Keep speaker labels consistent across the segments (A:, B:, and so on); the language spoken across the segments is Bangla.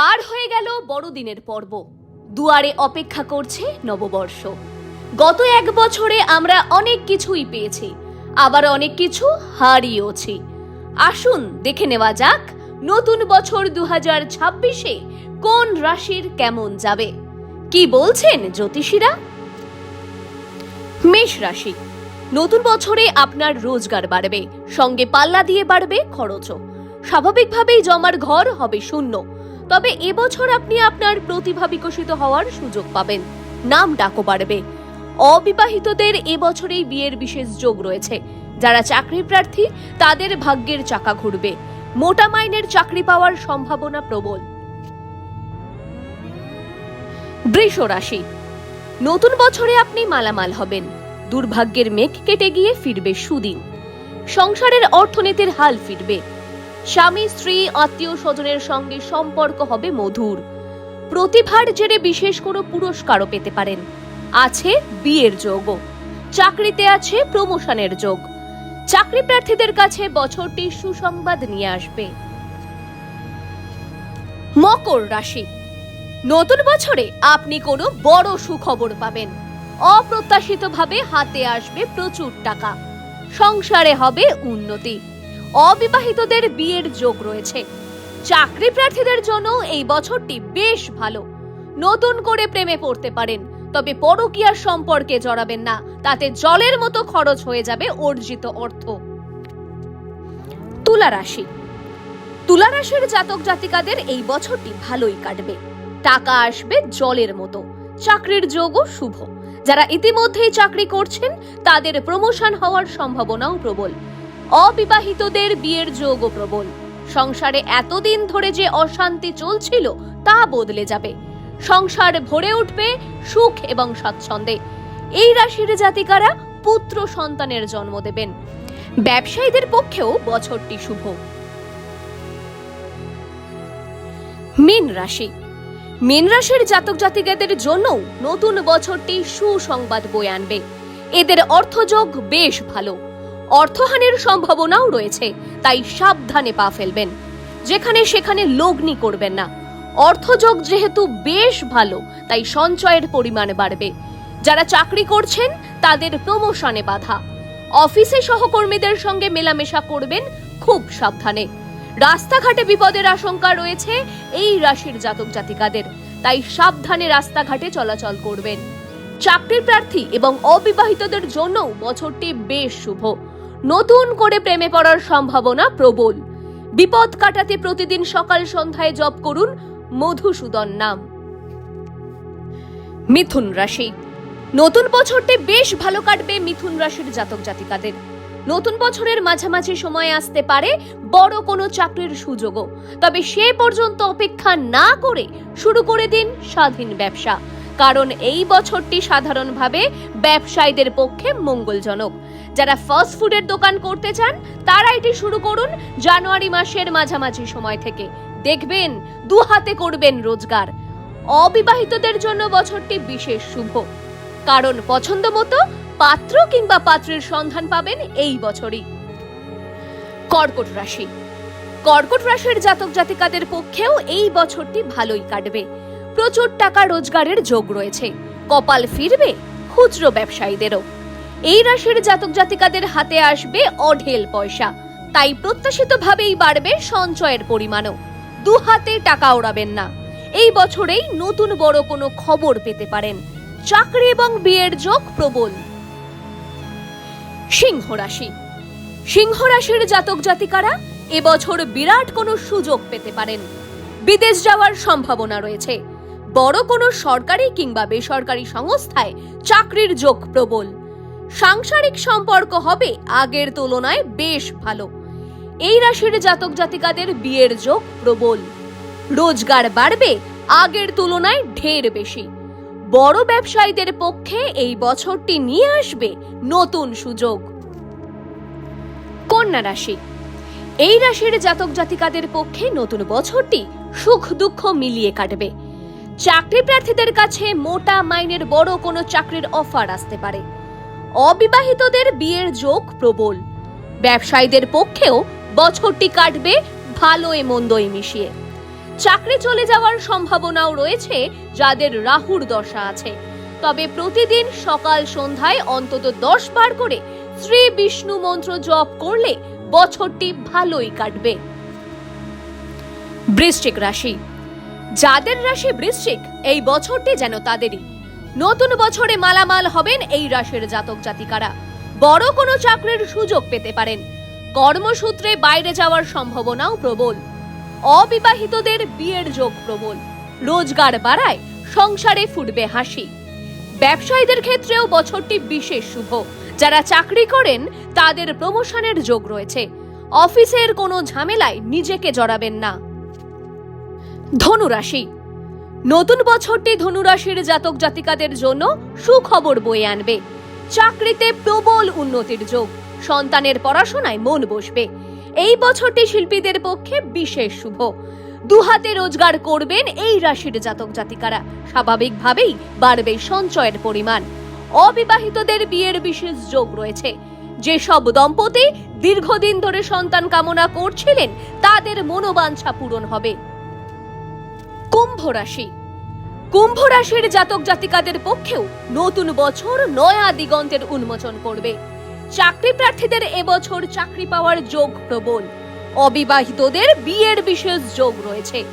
A: পার হয়ে গেল বড়দিনের পর্ব। দুয়ারে অপেক্ষা করছে নববর্ষ। গত এক বছরে আমরা অনেক কিছুই পেয়েছি, আবার অনেক কিছু হারিয়েওছি। আসুন দেখে নেওয়া যাক নতুন বছর দু হাজার ছাব্বিশে কোন রাশির কেমন যাবে। কি বলছেন জ্যোতিষীরা? মেষ রাশি। নতুন বছরে আপনার রোজগার বাড়বে, সঙ্গে পাল্লা দিয়ে বাড়বে খরচও। স্বাভাবিকভাবেই জমার ঘর হবে শূন্য। তবে এবছর আপনি আপনার প্রতিভা বিকশিত হওয়ার সুযোগ পাবেন। নাম ডাকও বাড়বে। অবিবাহিতদের এবছরেই বিয়ের বিশেষ যোগ রয়েছে। যারা চাকরি প্রার্থী, তাদের ভাগ্যের চাকা ঘুরবে। মোটা মাইনের চাকরি পাওয়ার সম্ভাবনা প্রবল। বৃষ রাশি। নতুন বছরে আপনি মালামাল হবেন। দুর্ভাগ্যের মেঘ কেটে গিয়ে ফিরবে সুদিন। সংসারের অর্থনীতির হাল ফিরবে। স্বামী, স্ত্রী, আত্মীয় স্বজনের সঙ্গে সম্পর্ক হবে মধুর। প্রতিভার জেরে বিশেষ কোনো পুরস্কারও পেতে পারেন। আছে বিয়ের যোগও। চাকরিতে আছে প্রমোশনের যোগ। চাকরি প্রার্থীদের কাছে বছরটি সুসংবাদ নিয়ে আসবে। মকর রাশি। নতুন বছরে আপনি কোনো বড় সুখবর পাবেন। অপ্রত্যাশিতভাবে হাতে আসবে প্রচুর টাকা। সংসারে হবে উন্নতি। অবিবাহিতদের বিয়ের যোগ রয়েছে। চাকরি প্রার্থীদের জন্য এই বছরটি বেশ ভালো। নতুন করে প্রেমে পড়তে পারেন, তবে পরকীয়ার সম্পর্কে জড়াবেন না, তাতে জলের মতো খরচ হয়ে যাবে অর্জিত অর্থ। তুলা রাশি। তুলা রাশির জাতক জাতিকাদের এই বছরটি ভালোই কাটবে। টাকা আসবে জলের মতো। চাকরির যোগও শুভ। যারা ইতিমধ্যেই চাকরি করছেন, তাদের প্রমোশন হওয়ার সম্ভাবনাও প্রবল। অবিবাহিতদের বিয়ের যোগও প্রবল। সংসারে এতদিন ধরে যে অশান্তি চলছিল, তা বদলে যাবে। সংসার ভরে উঠবে সুখ এবং স্বাচ্ছন্দ্যে। এই রাশির জাতিকারা পুত্র সন্তানের জন্ম দেবেন। ব্যবসায়ীদের পক্ষেও বছরটি শুভ। মীন রাশি। মীন রাশির জাতক জাতিকাদের জন্যও নতুন বছরটি সুসংবাদ বয়ে আনবে। এদের অর্থযোগ বেশ ভালো। অর্থহানির সম্ভাবনাও রয়েছে, তাই সাবধানে পা ফেলবেন। যেখানে সেখানে লগ্নি করবেন না। অর্থযোগ যেহেতু বেশ ভালো, তাই সঞ্চয়ের পরিমাণ বাড়বে। যারা চাকরি করছেন, তাদের প্রমোশনে বাধা। অফিসে সহকর্মীদের সঙ্গে মেলামেশা করবেন খুব সাবধানে। রাস্তাঘাটে বিপদের আশঙ্কা রয়েছে এই রাশির জাতক জাতিকাদের, তাই সাবধানে রাস্তাঘাটে চলাচল করবেন। চাকরির প্রার্থী এবং অবিবাহিতদের জন্যও বছরটি বেশ শুভ। নতুন করে প্রেমে পড়ার সম্ভাবনা প্রবল। বিপদ কাটাতে প্রতিদিন সকাল সন্ধ্যায় জপ করুন মধুসূদন নাম। মিথুন রাশি। নতুন বছরটি বেশ ভালো কাটবে মিথুন রাশির জাতক জাতিকাদের। নতুন বছরের মাঝামাঝি সময় আসতে পারে বড় কোনো চাকরির সুযোগও। তবে সে পর্যন্ত অপেক্ষা না করে শুরু করে দিন স্বাধীন ব্যবসা। কারণ এই বছরটি সাধারণভাবে ব্যবসায়ীদের পক্ষে মঙ্গলজনক। যারা ফাস্ট ফুডের দোকান করতে চান, তারা এটি শুরু করুন জানুয়ারি মাসের মাঝামাঝি সময় থেকে। দেখবেন, দু হাতে করবেন রোজগার। অবিবাহিতদের জন্য বছরটি বিশেষ শুভ। কারণ পছন্দ মতো পাত্র কিংবা পাত্রের সন্ধান পাবেন এই বছরই। কর্কট রাশি। কর্কট রাশির জাতক জাতিকাদের পক্ষেও এই বছরটি ভালোই কাটবে। প্রচুর টাকা রোজগারের যোগ রয়েছে। কপাল ফিরবে খুচরো ব্যবসায়ীদেরও। এই রাশির জাতক জাতিকাদের হাতে আসবে অঢেল পয়সা। তাই প্রত্যাশিতভাবেই বাড়বে সঞ্চয়ের পরিমাণও। দু হাতে টাকা ওড়াবেন না। এই বছরেই নতুন বড় কোনো খবর পেতে পারেন। চাকরি এবং বিয়ের যোগ প্রবল। সিংহ রাশি। সিংহ রাশির জাতক জাতিকারা এবছর বিরাট কোনো সুযোগ পেতে পারেন। বিদেশ যাওয়ার সম্ভাবনা রয়েছে। বড় কোনো সরকারি কিংবা বেসরকারি সংস্থায় চাকরির যোগ প্রবল। সাংসারিক সম্পর্ক হবে আগের তুলনায় বেশ ভালো। এই রাশির জাতক জাতিকাদের বিয়ের যোগ প্রবল। রোজগার বাড়বে আগের তুলনায় ঢের বেশি। বড় ব্যবসায়ীদের পক্ষে এই বছরটি নিয়ে আসবে নতুন সুযোগ। কন্যা রাশি। এই রাশির জাতক জাতিকাদের পক্ষে নতুন বছরটি সুখ দুঃখ মিলিয়ে কাটবে। চাকরি প্রার্থীদের কাছে মোটা মাইনের বড় কোনো চাকরির অফার আসতে পারে। অবিবাহিতদের বিয়ের যোগ প্রবল। ব্যবসায়ীদের পক্ষেও বছরটি কাটবে ভালোই মন্দই মিশিয়ে। চাকরি চলে যাওয়ার সম্ভাবনাও রয়েছে যাদের রাহুর দশা আছে। তবে প্রতিদিন সকাল সন্ধ্যায় অন্তত দশ বার করে শ্রী বিষ্ণু মন্ত্র জপ করলে বছরটি ভালোই কাটবে। বৃশ্চিক রাশি। যাদের রাশি বৃশ্চিক, এই বছরটি যেন তাদেরই। নতুন বছরে মালামাল হবেন এই রাশির জাতক জাতিকারা। বড় কোনো চাকরির সুযোগ পেতে পারেন। কর্মসূত্রে বাইরে যাওয়ার সম্ভাবনাও প্রবল। অবিবাহিতদের বিয়ের যোগ প্রবল। রোজগার বাড়ায়, সংসারে ফুটবে হাসি। ব্যবসায়ীদের ক্ষেত্রেও বছরটি বিশেষ শুভ। যারা চাকরি করেন, তাদের প্রমোশনের যোগ রয়েছে। অফিসের কোনো ঝামেলায় নিজেকে জড়াবেন না। ধনুরাশি। নতুন বছরটি ধনুরাশির জাতক জাতিকাদের জন্য সুখবর বয়ে আনবে। চাকরিতে প্রবল উন্নতির যোগ। সন্তানের পড়াশোনায় মন বসবে। এই বছরটি শিল্পীদের পক্ষে বিশেষ শুভ। দুহাতে রোজগার করবেন এই রাশির জাতক জাতিকারা। স্বাভাবিকভাবেই বাড়বে সঞ্চয়ের পরিমাণ। অবিবাহিতদের বিয়ের বিশেষ যোগ রয়েছে। যেসব দম্পতি দীর্ঘদিন ধরে সন্তান কামনা করছিলেন, তাদের মনোবাঞ্ছা পূরণ হবে। কুম্ভ রাশি। কুম্ভ রাশির জাতক জাতিকাদের পক্ষেও নতুন বছর নয়া দিগন্তের উন্মোচন করবে। চাকরি প্রার্থীদের এবছর চাকরি পাওয়ার যোগ প্রবল। অবিবাহিতদের বিয়ের বিশেষ যোগ রয়েছে।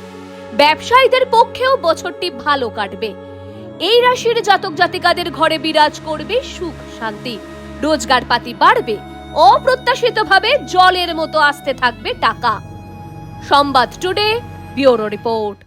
A: ব্যবসায়ীদের পক্ষেও বছরটি ভালো কাটবে। এই রাশির জাতক জাতিকাদের ঘরে বিরাজ করবে সুখ, শান্তি। রোজগার পাতি বাড়বে, অপ্রত্যাশিতভাবে জলের মতো আসতে থাকবে টাকা। সংবাদ টুডে, ব্যুরো রিপোর্ট।